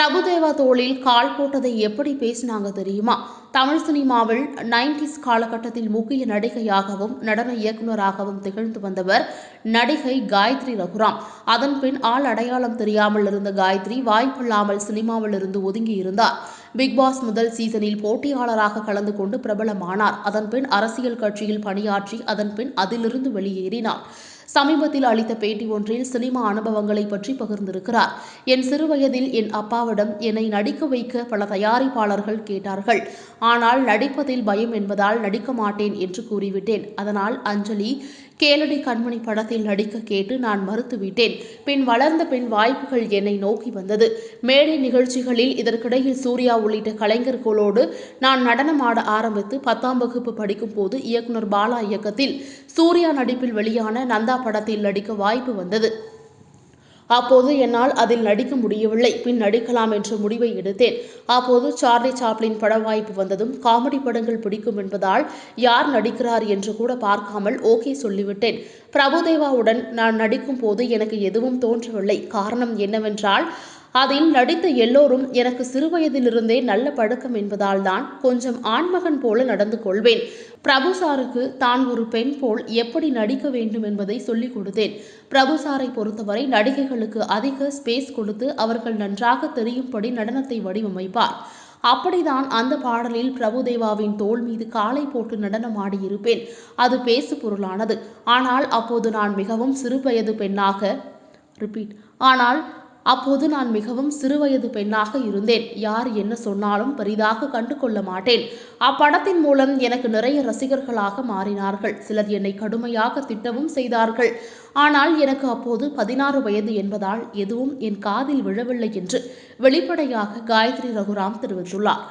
பிரபுதேவா தோளில் கால் போட்டதை எப்படி பேசினாங்க தெரியுமா? தமிழ் சினிமாவில் நைன்டிஸ் காலகட்டத்தில் முக்கிய நடிகையாகவும் நடன இயக்குநராகவும் திகழ்ந்து வந்தவர் நடிகை காயத்ரி ரகுராம். அதன் பின் ஆள் அடையாளம் தெரியாமல் இருந்த காயத்ரி வாய்ப்பில்லாமல் சினிமாவில் இருந்து ஒதுங்கி இருந்தார் பிக் பாஸ் முதல் சீசனில் போட்டியாளராக கலந்து கொண்டு பிரபலமானார். அதன் பின் அரசியல் கட்சியில் பணியாற்றி அதன் பின் அதிலிருந்து வெளியேறினார். சமீபத்தில் அளித்த பேட்டி ஒன்றில் சினிமா அனுபவங்களை பற்றி பகிர்ந்திருக்கிறார். என் சிறுவயதில் என் அப்பாவிடம் என்னை நடிக்க வைக்க பல தயாரிப்பாளர்கள் கேட்டார்கள். ஆனால் நடிப்பதில் பயம் என்பதால் நடிக்க மாட்டேன் என்று கூறிவிட்டேன். அதனால் அஞ்சலி கேளடி கண்மணி படத்தில் நடிக்க கேட்டு நான் மறுத்துவிட்டேன். பின் வளர்ந்த பின் வாய்ப்புகள் என்னை நோக்கி வந்தது. மேடை நிகழ்ச்சிகளில் இதற்கிடையில் சூர்யா உள்ளிட்ட கலைஞர்களோடு நான் நடனமாட ஆரம்பித்து பத்தாம் வகுப்பு படிக்கும் போது இயக்குனர் பாலா இயக்கத்தில் சூர்யா நடிப்பில் வெளியான நந்தா படத்தில் நடிக்க வாய்ப்பு வந்தது. அப்போது என்னால் அதில் நடிக்க முடியவில்லை. பின் நடிக்கலாம் என்ற முடிவை எடுத்தேன். அப்போது சார்லி சாப்ளின் பட வாய்ப்பு வந்ததும் காமெடி படங்கள் பிடிக்கும் என்பதால் யார் நடிக்கிறார் என்று கூட பார்க்காமல் ஓகே சொல்லிவிட்டேன். பிரபுதேவாவுடன் நான் நடிக்கும் போது எனக்கு எதுவும் தோன்றவில்லை. காரணம் என்னவென்றால் அதில் நடித்த எல்லோரும் எனக்கு சிறுவயதிலிருந்தே நல்ல பழக்கம் என்பதால் தான் கொஞ்சம் ஆண்மகன் போல நடந்து கொள்வேன். பிரபு சாருக்கு தான் ஒரு பெண் போல் எப்படி நடிக்க வேண்டும் என்பதை சொல்லிக் கொடுத்தேன். பிரபு சாரை பொறுத்தவரை நடிகைகளுக்கு அதிக ஸ்பேஸ் கொடுத்து அவர்கள் நன்றாக தெரியும்படி நடனத்தை வடிவமைப்பார். அப்படிதான் அந்த பாடலில் பிரபுதேவாவின் தோள் மீது காலை போட்டு நடனம் ஆடியிருப்பேன். அது பேசு பொருளானது. ஆனால் அப்போது நான் மிகவும் சிறுவயது பெண்ணாக ரிப்பீட் ஆனால் அப்போது நான் மிகவும் சிறுவயது பெண்ணாக இருந்தேன். யார் என்ன சொன்னாலும் பெரிதாக கண்டு கொள்ள மாட்டேன். அப்படத்தின் மூலம் எனக்கு நிறைய ரசிகர்களாக மாறினார்கள். சிலர் என்னை கடுமையாக திட்டவும் செய்தார்கள். ஆனால் எனக்கு அப்போது பதினாறு வயது என்பதால் எதுவும் என் காதில் விழவில்லை என்று வெளிப்படையாக காயத்ரி ரகுராம் தெரிவித்துள்ளார்.